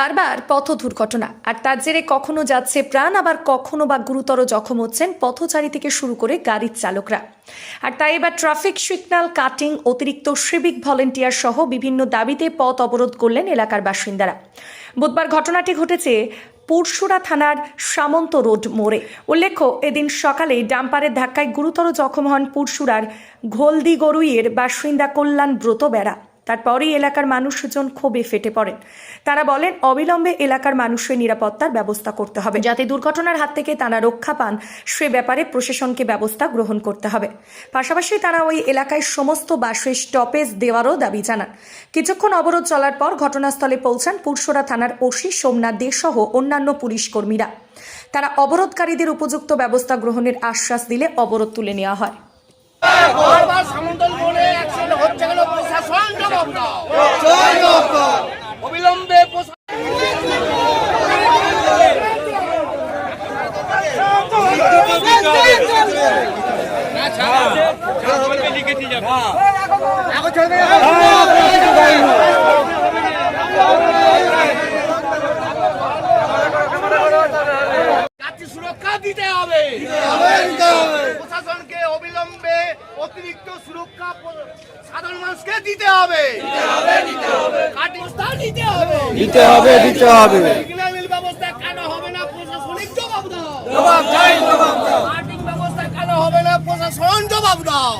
বারবার পথ দুর্ঘটনা। আর তার জেরে কখনো যাচ্ছে প্রাণ, আবার কখনো বা গুরুতর জখম হচ্ছেন পথচারী থেকে শুরু করে গাড়ির চালকরা। আর তাই এবার ট্রাফিক সিগন্যাল, কাটিং, অতিরিক্ত সিভিক ভলেন্টিয়ার সহ বিভিন্ন দাবিতে পথ অবরোধ করলেন এলাকার বাসিন্দারা। বুধবার ঘটনাটি ঘটেছে পুরশুরা থানার সামন্ত রোড মোড়ে। উল্লেখ্য, এদিন সকালে ডাম্পারের ধাক্কায় গুরুতর জখম হন পুরশুরার ঘোলদি গরুইয়ের বাসিন্দা কল্যাণ ব্রত বেড়া। তারপরেই এলাকার মানুষজন ক্ষোভে ফেটে পড়েন। তারা বলেন, অবিলম্বে এলাকার মানুষের নিরাপত্তার ব্যবস্থা করতে হবে। যাতে দুর্ঘটনার হাত থেকে তারা রক্ষা পান, সে ব্যাপারে প্রশাসনকে ব্যবস্থা গ্রহণ করতে হবে। পাশাপাশি তারা ওই এলাকায় সমস্ত বাসে স্টপেজ দেওয়ারও দাবি জানান। কিছুক্ষণ অবরোধ চলার পর ঘটনাস্থলে পৌঁছান পুরসরা থানার ওসি সোমনাথ দে সহ অন্যান্য পুলিশ কর্মীরা। তারা অবরোধকারীদের উপযুক্ত ব্যবস্থা গ্রহণের আশ্বাস দিলে অবরোধ তুলে নেওয়া হয়। বারবার সামন্তল মোড়ে অ্যাক্সিডেন্ট হচ্ছে কেন প্রশাসন জবাব দাও অবিলম্বে প্রশাসন যাত্রী সুরক্ষা দিতে হবে। প্রশাসনকে অতিরিক্ত সুরক্ষা সাধারণ মানুষকে দিতে হবে। হবে দিতে হবে। দিতে হবে। ব্যবস্থা কেন হবে না? প্রশাসনিক জবাব দাও। জবাব চাই জবাব দাও। কাটিং ব্যবস্থা কেন হবে না? প্রশাসন জবাব দাও।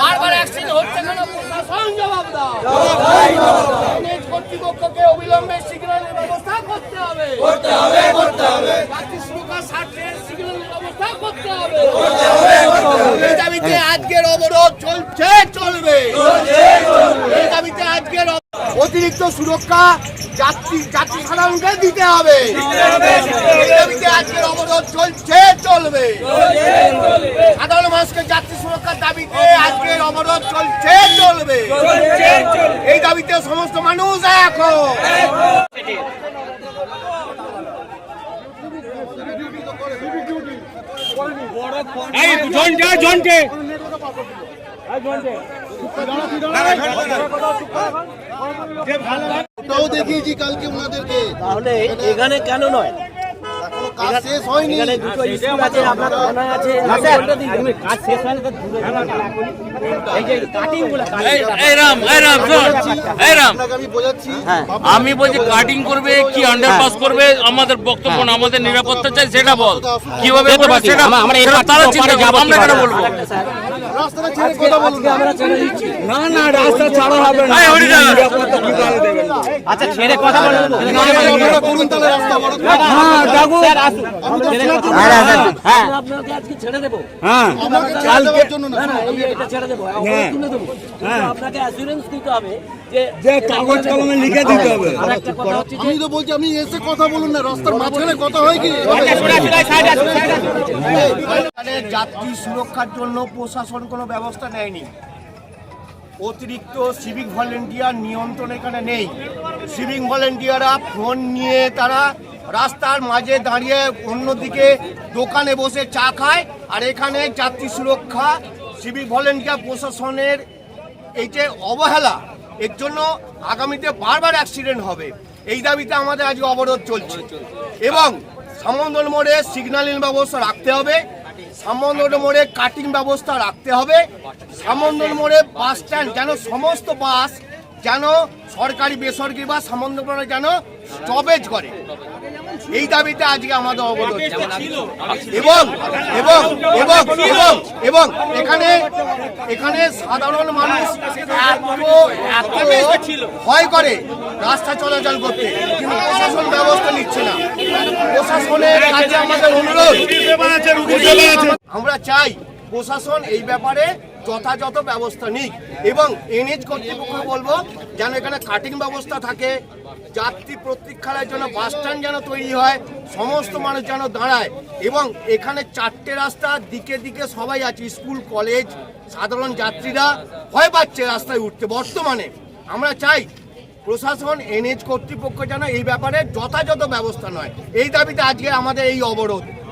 বারবার অ্যাক্সিডেন্ট হচ্ছে কেন? প্রশাসন জবাব দাও। NH কর্তৃপক্ষকে অবিলম্বে সিগন্যালের ব্যবস্থা করতে হবে। করতে হবে করতে হবে। স্বার্থে সিগন্যালের ব্যবস্থা করতে হবে। এই দাবিতে আজকের অবরোধ চলছে, চলবে। এই দাবিতে আজকের অতিরিক্ত সুরক্ষা যাত্রী যাত্রী সাধারণকে দিতে হবে। দাবিতে আজকের অবরোধ চলছে, চলবে। সাধারণ মানুষকে যাত্রী সুরক্ষার দাবিতে আজকের অবরোধ চলছে, চলবে। এই দাবিতে সমস্ত মানুষ এখন এই জনটে জনটে দেখিয়েছি কালকে ওনাদেরকে। তাহলে এখানে কেন নয়? কাজ শেষ হয়নি দুটো স্কুল আছে আপনার থানা আছে কাজ শেষ হয় তো এই যে কাটিংগুলো এই রাম এই রাম এই রাম আমি বোঝাচ্ছি আমি বলছি কাটিং করবে কি আন্ডারপাস করবে আমাদের বক্তব্য না আমাদের নিরাপত্তা চাই সেটা বল কীভাবে তারা চিন্তা করবে আমরা কেন বলব রাস্তাটা ছেড়ে কথা বলুন আমরা ছেড়ে দিচ্ছি না না রাস্তা ছাড়া হবে না নিরাপত্তা কীভাবে দেবেন আচ্ছা ছেড়ে কথা বলব করুন তাহলে রাস্তা অবরোধ হ্যাঁ আমি তো ছেড়ে দেবো। হ্যাঁ আপনাকে আজকে ছেড়ে দেবো। হ্যাঁ। আপনাকে ছেড়ে দেওয়ার জন্য না না না এই এটা ছেড়ে দেবো। হ্যাঁ। তুলে দেবো। কিন্তু আপনাকে অ্যাসুরেন্স দিতে হবে যে যে কাগজ কলমে লিখে দিতে হবে। আর একটা কথা হচ্ছে যে আমি তো বলছি আপনি এসে কথা বলুন না রাস্তার মাঝখানে কথা হয় কি? যাত্রী সুরক্ষার জন্য প্রশাসন কোনো ব্যবস্থা নেয়নি। অতিরিক্ত সিভিক ভলেন্টিয়ার নিয়ন্ত্রণ এখানে নেই। সিভিক ভলেন্টিয়াররা ফোন নিয়ে তারা রাস্তার মাঝে দাঁড়িয়ে অন্যদিকে দোকানে বসে চা খায়, আর এখানে যাত্রী সুরক্ষা, সিভিক ভলেন্টিয়ার প্রশাসনের এই যে অবহেলা, এর জন্য আগামীতে বারবার অ্যাক্সিডেন্ট হবে। এই দাবিতে আমাদের আজকে অবরোধ চলছে। এবং সামন্দল মোড়ে সিগন্যালিং ব্যবস্থা রাখতে হবে সামন্দল মোড়ে কাটিং ব্যবস্থা রাখতে হবে সামন্দল মোড়ে বাস স্ট্যান্ড যেন সমস্ত বাস যেন সরকারি, বেসরকারি বাস সামন্দল মোড়ে যেন স্টপেজ করে। এই দাবিতে আজকে আমাদের অবরোধ এবং এবং এবং এবং এবং এখানে এখানে সাধারণ মানুষ এত এত ভয় করে রাস্তা চলাচল করতে। কিন্তু প্রশাসন ব্যবস্থা নিচ্ছে না। প্রশাসনের কাছে আমাদের অনুরোধ। আমরা চাই প্রশাসন এই ব্যাপারে যথাযথ ব্যবস্থা নিক। এবং এনএচ কর্তৃপক্ষ বলব, যেন এখানে কাটিং ব্যবস্থা থাকে, যাত্রী প্রতীক্ষালয়ের জন্য বাস স্ট্যান্ড যেন তৈরি হয়, সমস্ত মানুষ যেন দাঁড়ায়। এবং এখানে চারটে রাস্তা, দিকে দিকে সবাই আছে, স্কুল, কলেজ, সাধারণ যাত্রীরা ভয় পাচ্ছে রাস্তায় উঠতে। বর্তমানে আমরা চাই প্রশাসন এনএচ কর্তৃপক্ষ যেন এই ব্যাপারে যথাযথ ব্যবস্থা নয়। এই দাবিতে আজকে আমাদের এই অবরোধ।